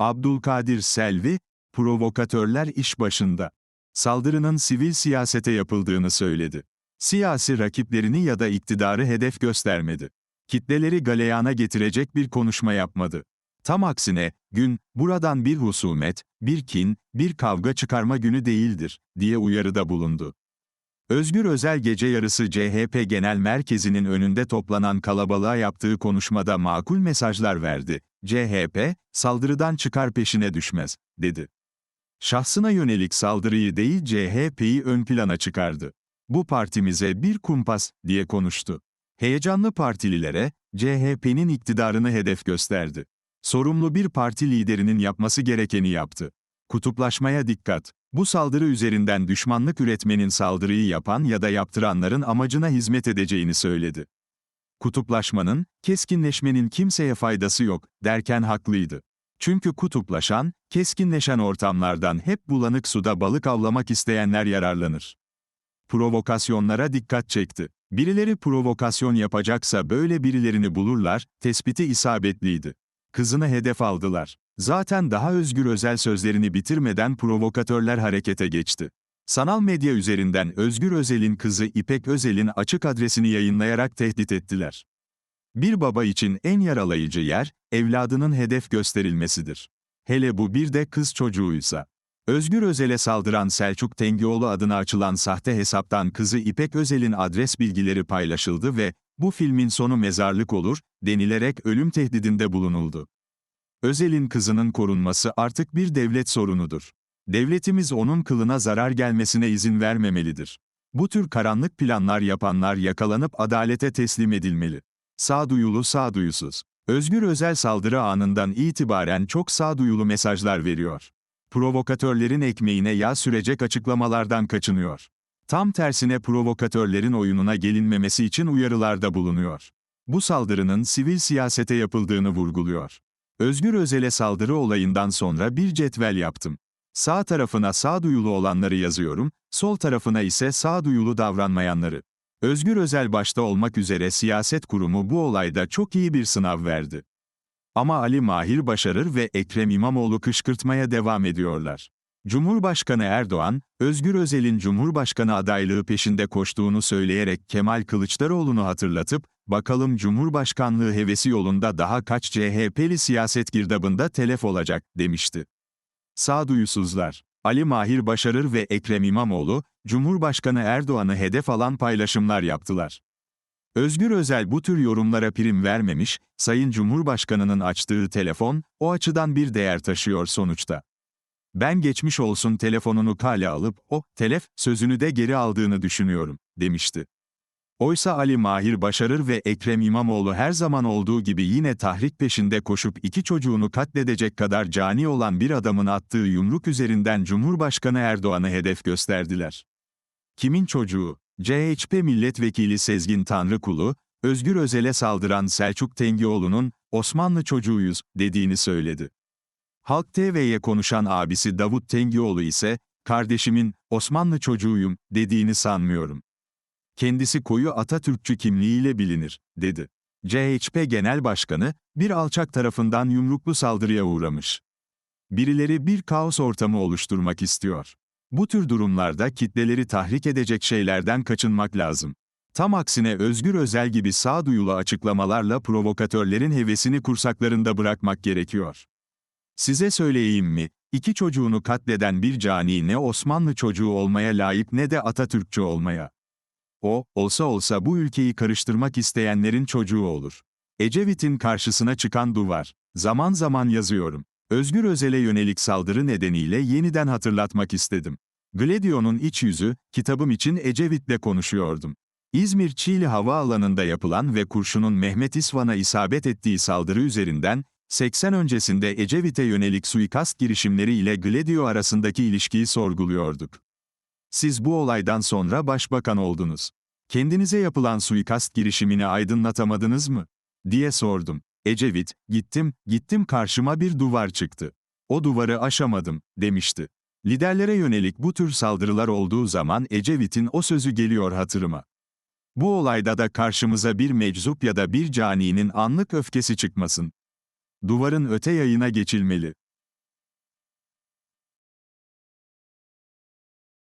Abdülkadir Selvi, provokatörler iş başında. Saldırının sivil siyasete yapıldığını söyledi. Siyasi rakiplerini ya da iktidarı hedef göstermedi. Kitleleri galeyana getirecek bir konuşma yapmadı. Tam aksine, gün, buradan bir husumet, bir kin, bir kavga çıkarma günü değildir, diye uyarıda bulundu. Özgür Özel gece yarısı CHP Genel Merkezi'nin önünde toplanan kalabalığa yaptığı konuşmada makul mesajlar verdi. CHP, saldırıdan çıkar peşine düşmez, dedi. Şahsına yönelik saldırıyı değil CHP'yi ön plana çıkardı. Bu partimize bir kumpas, diye konuştu. Heyecanlı partililere, CHP'nin iktidarını hedef gösterdi. Sorumlu bir parti liderinin yapması gerekeni yaptı. Kutuplaşmaya dikkat. Bu saldırı üzerinden düşmanlık üretmenin saldırıyı yapan ya da yaptıranların amacına hizmet edeceğini söyledi. Kutuplaşmanın, keskinleşmenin kimseye faydası yok, derken haklıydı. Çünkü kutuplaşan, keskinleşen ortamlardan hep bulanık suda balık avlamak isteyenler yararlanır. Provokasyonlara dikkat çekti. Birileri provokasyon yapacaksa böyle birilerini bulurlar, tespiti isabetliydi. Kızını hedef aldılar. Zaten daha özgür özel sözlerini bitirmeden provokatörler harekete geçti. Sanal medya üzerinden Özgür Özel'in kızı İpek Özel'in açık adresini yayınlayarak tehdit ettiler. Bir baba için en yaralayıcı yer, evladının hedef gösterilmesidir. Hele bu bir de kız çocuğuysa. Özgür Özel'e saldıran Selçuk Tengioğlu adına açılan sahte hesaptan kızı İpek Özel'in adres bilgileri paylaşıldı ve bu filmin sonu mezarlık olur, denilerek ölüm tehdidinde bulunuldu. Özel'in kızının korunması artık bir devlet sorunudur. Devletimiz onun kılına zarar gelmesine izin vermemelidir. Bu tür karanlık planlar yapanlar yakalanıp adalete teslim edilmeli. Sağduyulu sağduyusuz. Özgür Özel saldırı anından itibaren çok sağduyulu mesajlar veriyor. Provokatörlerin ekmeğine yağ sürecek açıklamalardan kaçınıyor. Tam tersine provokatörlerin oyununa gelinmemesi için uyarılarda bulunuyor. Bu saldırının sivil siyasete yapıldığını vurguluyor. Özgür Özel'e saldırı olayından sonra bir cetvel yaptım. Sağ tarafına sağduyulu olanları yazıyorum, sol tarafına ise sağduyulu davranmayanları. Özgür Özel başta olmak üzere siyaset kurumu bu olayda çok iyi bir sınav verdi. Ama Ali Mahir başarır ve Ekrem İmamoğlu kışkırtmaya devam ediyorlar. Cumhurbaşkanı Erdoğan, Özgür Özel'in Cumhurbaşkanı adaylığı peşinde koştuğunu söyleyerek Kemal Kılıçdaroğlu'nu hatırlatıp, bakalım Cumhurbaşkanlığı hevesi yolunda daha kaç CHP'li siyaset girdabında telef olacak, demişti. Sağduyusuzlar. Ali Mahir Başarır ve Ekrem İmamoğlu, Cumhurbaşkanı Erdoğan'ı hedef alan paylaşımlar yaptılar. Özgür Özel bu tür yorumlara prim vermemiş, Sayın Cumhurbaşkanı'nın açtığı telefon, o açıdan bir değer taşıyor sonuçta. Ben geçmiş olsun telefonunu kale alıp, o, telef, sözünü de geri aldığını düşünüyorum, demişti. Oysa Ali Mahir Başarır ve Ekrem İmamoğlu her zaman olduğu gibi yine tahrik peşinde koşup iki çocuğunu katledecek kadar cani olan bir adamın attığı yumruk üzerinden Cumhurbaşkanı Erdoğan'ı hedef gösterdiler. Kimin çocuğu? CHP milletvekili Sezgin Tanrıkulu, Özgür Özel'e saldıran Selçuk Tengioğlu'nun Osmanlı çocuğuyuz dediğini söyledi. Halk TV'ye konuşan abisi Davut Tengioğlu ise kardeşimin Osmanlı çocuğuyum dediğini sanmıyorum. Kendisi koyu Atatürkçü kimliğiyle bilinir, dedi. CHP Genel Başkanı, bir alçak tarafından yumruklu saldırıya uğramış. Birileri bir kaos ortamı oluşturmak istiyor. Bu tür durumlarda kitleleri tahrik edecek şeylerden kaçınmak lazım. Tam aksine Özgür Özel gibi sağduyulu açıklamalarla provokatörlerin hevesini kursaklarında bırakmak gerekiyor. Size söyleyeyim mi, iki çocuğunu katleden bir cani ne Osmanlı çocuğu olmaya layık ne de Atatürkçü olmaya. O, olsa olsa bu ülkeyi karıştırmak isteyenlerin çocuğu olur. Ecevit'in karşısına çıkan duvar. Zaman zaman yazıyorum. Özgür Özel'e yönelik saldırı nedeniyle yeniden hatırlatmak istedim. Gladio'nun iç yüzü, kitabım için Ecevit'le konuşuyordum. İzmir Çiğli Havaalanı'nda yapılan ve kurşunun Mehmet İsvan'a isabet ettiği saldırı üzerinden, 80 öncesinde Ecevit'e yönelik suikast girişimleri ile Gladio arasındaki ilişkiyi sorguluyorduk. Siz bu olaydan sonra başbakan oldunuz. Kendinize yapılan suikast girişimini aydınlatamadınız mı? diye sordum. Ecevit, gittim, gittim karşıma bir duvar çıktı. O duvarı aşamadım, demişti. Liderlere yönelik bu tür saldırılar olduğu zaman Ecevit'in o sözü geliyor hatırıma. Bu olayda da karşımıza bir meczup ya da bir caninin anlık öfkesi çıkmasın. Duvarın öte yayına geçilmeli.